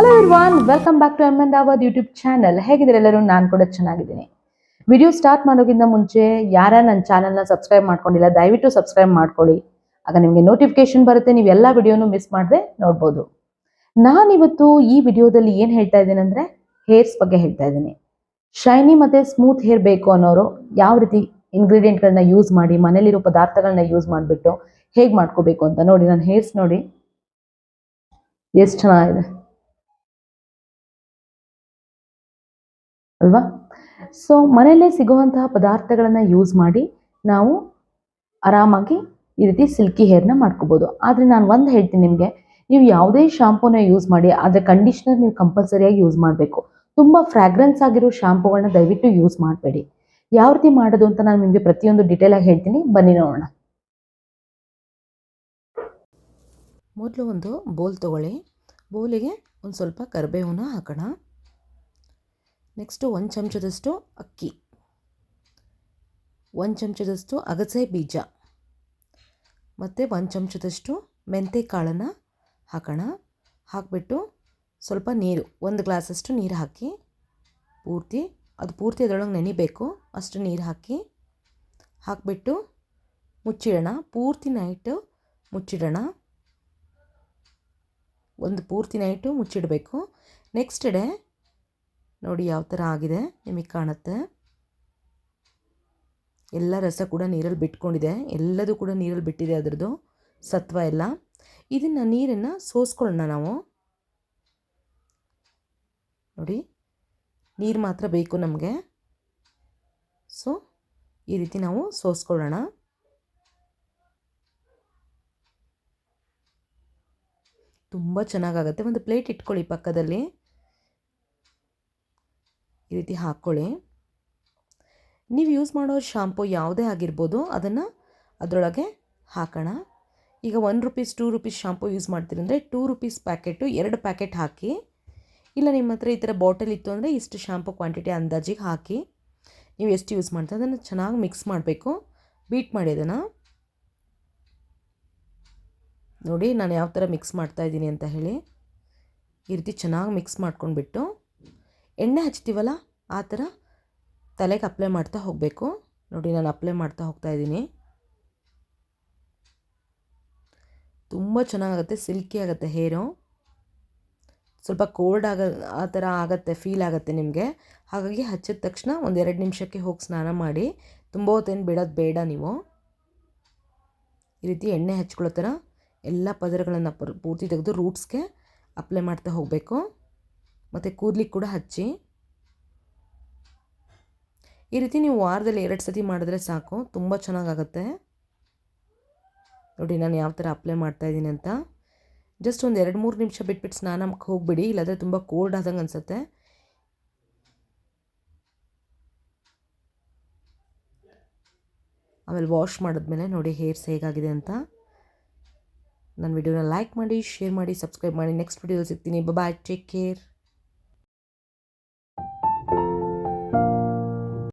Hello Irwan welcome back to M Dawood YouTube channel ಹೇಗಿದ್ರೆ ಎಲ್ಲರೂ? ನಾನು ಕೂಡ ಚೆನ್ನಾಗಿದ್ದೀನಿ. ವಿಡಿಯೋ ಸ್ಟಾರ್ಟ್ ಮಾಡೋಕ್ಕಿಂತ ಮುಂಚೆ ಯಾರ ನನ್ನ ಚಾನಲ್ನ ಸಬ್ಸ್ಕ್ರೈಬ್ ಮಾಡ್ಕೊಂಡಿಲ್ಲ, ದಯವಿಟ್ಟು ಸಬ್ಸ್ಕ್ರೈಬ್ ಮಾಡ್ಕೊಳ್ಳಿ. ಆಗ ನಿಮಗೆ ನೋಟಿಫಿಕೇಶನ್ ಬರುತ್ತೆ, ನೀವು ಎಲ್ಲ ವಿಡಿಯೋನು ಮಿಸ್ ಮಾಡದೆ ನೋಡ್ಬೋದು. ನಾನಿವತ್ತು ಈ ವಿಡಿಯೋದಲ್ಲಿ ಏನು ಹೇಳ್ತಾ ಇದ್ದೀನಿ ಅಂದರೆ ಹೇರ್ಸ್ ಬಗ್ಗೆ ಹೇಳ್ತಾ ಇದ್ದೀನಿ. ಶೈನಿ ಮತ್ತು ಸ್ಮೂತ್ ಹೇರ್ ಬೇಕು ಅನ್ನೋರು ಯಾವ ರೀತಿ ಇಂಗ್ರೀಡಿಯೆಂಟ್ಗಳನ್ನ ಯೂಸ್ ಮಾಡಿ, ಮನೇಲಿರೋ ಪದಾರ್ಥಗಳನ್ನ ಯೂಸ್ ಮಾಡಿಬಿಟ್ಟು ಹೇಗೆ ಮಾಡ್ಕೋಬೇಕು ಅಂತ ನೋಡಿ ನನ್ನ ಹೇರ್ಸ್ ನೋಡಿ. ಎಷ್ಟು ಚೆನ್ನಾಗಿದೆ. ಅಲ್ವಾ? ಸೊ ಮನೆಯಲ್ಲೇ ಸಿಗುವಂತಹ ಪದಾರ್ಥಗಳನ್ನು ಯೂಸ್ ಮಾಡಿ ನಾವು ಆರಾಮಾಗಿ ಈ ರೀತಿ ಸಿಲ್ಕಿ ಹೇರ್ನ ಮಾಡ್ಕೋಬೋದು. ಆದರೆ ನಾನು ಒಂದು ಹೇಳ್ತೀನಿ ನಿಮಗೆ, ನೀವು ಯಾವುದೇ ಶಾಂಪೂನ ಯೂಸ್ ಮಾಡಿ, ಆದರೆ ಕಂಡೀಷ್ನರ್ ನೀವು ಕಂಪಲ್ಸರಿಯಾಗಿ ಯೂಸ್ ಮಾಡಬೇಕು. ತುಂಬ ಫ್ರಾಗ್ರೆನ್ಸ್ ಆಗಿರೋ ಶಾಂಪೂಗಳನ್ನ ದಯವಿಟ್ಟು ಯೂಸ್ ಮಾಡಬೇಡಿ. ಯಾವ ರೀತಿ ಮಾಡೋದು ಅಂತ ನಾನು ನಿಮಗೆ ಪ್ರತಿಯೊಂದು ಡೀಟೇಲಾಗಿ ಹೇಳ್ತೀನಿ. ಬನ್ನಿ ನೋಡೋಣ. ಮೊದಲು ಒಂದು ಬೋಲ್ ತೊಗೊಳ್ಳಿ. ಬೋಲಿಗೆ ಒಂದು ಸ್ವಲ್ಪ ಕರಿಬೇವನ್ನ ಹಾಕೋಣ. ನೆಕ್ಸ್ಟು ಒಂದು ಚಮಚದಷ್ಟು ಅಕ್ಕಿ ಒಂದು ಚಮಚದಷ್ಟು ಅಗಸೆ ಬೀಜ ಮತ್ತು ಒಂದು ಚಮಚದಷ್ಟು ಮೆಂತೆ ಕಾಳನ್ನು ಹಾಕೋಣ ಹಾಕಿಬಿಟ್ಟು ಸ್ವಲ್ಪ ನೀರು ಒಂದು ಗ್ಲಾಸಷ್ಟು ನೀರು ಹಾಕಿ ಪೂರ್ತಿ ಅದು ಪೂರ್ತಿ ಅದರೊಳಗೆ ನೆನಿಬೇಕು ಅಷ್ಟು ನೀರು ಹಾಕಿ ಹಾಕಿಬಿಟ್ಟು ಮುಚ್ಚಿಡೋಣ ಪೂರ್ತಿ ನೈಟು ಮುಚ್ಚಿಡೋಣ ಒಂದು ಪೂರ್ತಿ ನೈಟು ಮುಚ್ಚಿಡಬೇಕು ನೆಕ್ಸ್ಟ್ ಡೇ ನೋಡಿ ಯಾವ ಥರ ಆಗಿದೆ ನಿಮಗೆ ಕಾಣುತ್ತೆ. ಎಲ್ಲ ರಸ ಕೂಡ ನೀರಲ್ಲಿ ಬಿಟ್ಕೊಂಡಿದೆ. ಎಲ್ಲದೂ ಕೂಡ ನೀರಲ್ಲಿ ಬಿಟ್ಟಿದೆ ಅದರದ್ದು ಸತ್ವ ಎಲ್ಲ. ಇದನ್ನು ನೀರನ್ನು ಸೋಸ್ಕೊಳ್ಳೋಣ ನಾವು. ನೋಡಿ, ನೀರು ಮಾತ್ರ ಬೇಕು ನಮಗೆ. ಸೊ ಈ ರೀತಿ ನಾವು ಸೋಸ್ಕೊಳ್ಳೋಣ. ತುಂಬ ಚೆನ್ನಾಗಾಗತ್ತೆ. ಒಂದು ಪ್ಲೇಟ್ ಇಟ್ಕೊಳ್ಳಿ ಪಕ್ಕದಲ್ಲಿ. ಈ ರೀತಿ ಹಾಕ್ಕೊಳ್ಳಿ ನೀವು ಯೂಸ್ ಮಾಡೋ ಶಾಂಪು ಯಾವುದೇ ಆಗಿರ್ಬೋದು, ಅದನ್ನು ಅದರೊಳಗೆ ಹಾಕೋಣ. ಈಗ one rupees two rupees shampoo use ಮಾಡ್ತೀರಿ ಅಂದರೆ ಟೂ ರುಪೀಸ್ ಪ್ಯಾಕೆಟು ಎರಡು ಪ್ಯಾಕೆಟ್ ಹಾಕಿ. ಇಲ್ಲ ನಿಮ್ಮ ಹತ್ರ ಈ ಥರ ಬಾಟಲ್ ಇತ್ತು ಅಂದರೆ ಇಷ್ಟು ಶಾಂಪು ಕ್ವಾಂಟಿಟಿ ಅಂದಾಜಿಗೆ ಹಾಕಿ. ನೀವು ಎಷ್ಟು ಯೂಸ್ ಮಾಡ್ತೀರ ಅದನ್ನು ಚೆನ್ನಾಗಿ ಮಿಕ್ಸ್ ಮಾಡಬೇಕು. ಬೀಟ್ ಮಾಡಿ ಅದನ್ನು. ನೋಡಿ, ನಾನು ಯಾವ ಥರ ಮಿಕ್ಸ್ ಮಾಡ್ತಾ ಇದ್ದೀನಿ ಅಂತ ಹೇಳಿ. ಈ ರೀತಿ ಚೆನ್ನಾಗಿ ಮಿಕ್ಸ್ ಮಾಡ್ಕೊಂಡ್ಬಿಟ್ಟು ಎಣ್ಣೆ ಹಚ್ತೀವಲ್ಲ, ಆ ಥರ ತಲೆಗೆ ಅಪ್ಲೈ ಮಾಡ್ತಾ ಹೋಗಬೇಕು. ನೋಡಿ, ನಾನು ಅಪ್ಲೈ ಮಾಡ್ತಾ ಹೋಗ್ತಾ ಇದ್ದೀನಿ. ತುಂಬ ಚೆನ್ನಾಗುತ್ತೆ ಸಿಲ್ಕಿ ಆಗುತ್ತೆ ಹೇರು ಸ್ವಲ್ಪ ಕೋಲ್ಡ್ ಆಗ, ಆ ಥರ ಆಗುತ್ತೆ ಫೀಲ್ ಆಗುತ್ತೆ ನಿಮಗೆ. ಹಾಗಾಗಿ ಹಚ್ಚಿದ ತಕ್ಷಣ ಒಂದು ಎರಡು ನಿಮಿಷಕ್ಕೆ ಹೋಗಿ ಸ್ನಾನ ಮಾಡಿ. ತುಂಬ ಹೊತ್ತೇನು ಬಿಡೋದು ಬೇಡ ನೀವು. ಈ ರೀತಿ ಎಣ್ಣೆ ಹಚ್ಕೊಳ್ಳೋ ಥರ ಎಲ್ಲ ಪದರಗಳನ್ನು ಪೂರ್ತಿ ತೆಗೆದು ರೂಟ್ಸ್ಗೆ ಅಪ್ಲೈ ಮಾಡ್ತಾ ಹೋಗಬೇಕು. ಮತ್ತು ಕೂದಲಿಗೆ ಕೂಡ ಹಚ್ಚಿ. ಈ ರೀತಿ ನೀವು ವಾರದಲ್ಲಿ ಎರಡು ಸತಿ ಮಾಡಿದ್ರೆ ಸಾಕು, ತುಂಬ ಚೆನ್ನಾಗಾಗತ್ತೆ. ನೋಡಿ, ನಾನು ಯಾವ ಥರ ಅಪ್ಲೈ ಮಾಡ್ತಾಯಿದ್ದೀನಿ ಅಂತ. ಜಸ್ಟ್ ಒಂದು ಎರಡು ಮೂರು ನಿಮಿಷ ಬಿಟ್ಬಿಟ್ಟು ಸ್ನಾನಕ್ಕೆ ಹೋಗಿಬಿಡಿ, ಇಲ್ಲಾಂದರೆ ತುಂಬ ಕೋಲ್ಡ್ ಆದಂಗೆ ಅನಿಸುತ್ತೆ. ಆಮೇಲೆ ವಾಶ್ ಮಾಡಿದ್ಮೇಲೆ ನೋಡಿ ಹೇರ್ಸ್ ಹೇಗಾಗಿದೆ ಅಂತ. ನನ್ನ ವಿಡಿಯೋನ ಲೈಕ್ ಮಾಡಿ ಶೇರ್ ಮಾಡಿ ಸಬ್ಸ್ಕ್ರೈಬ್ ಮಾಡಿ. ನೆಕ್ಸ್ಟ್ ವಿಡಿಯೋ ಸಿಗ್ತೀನಿ. Bye take care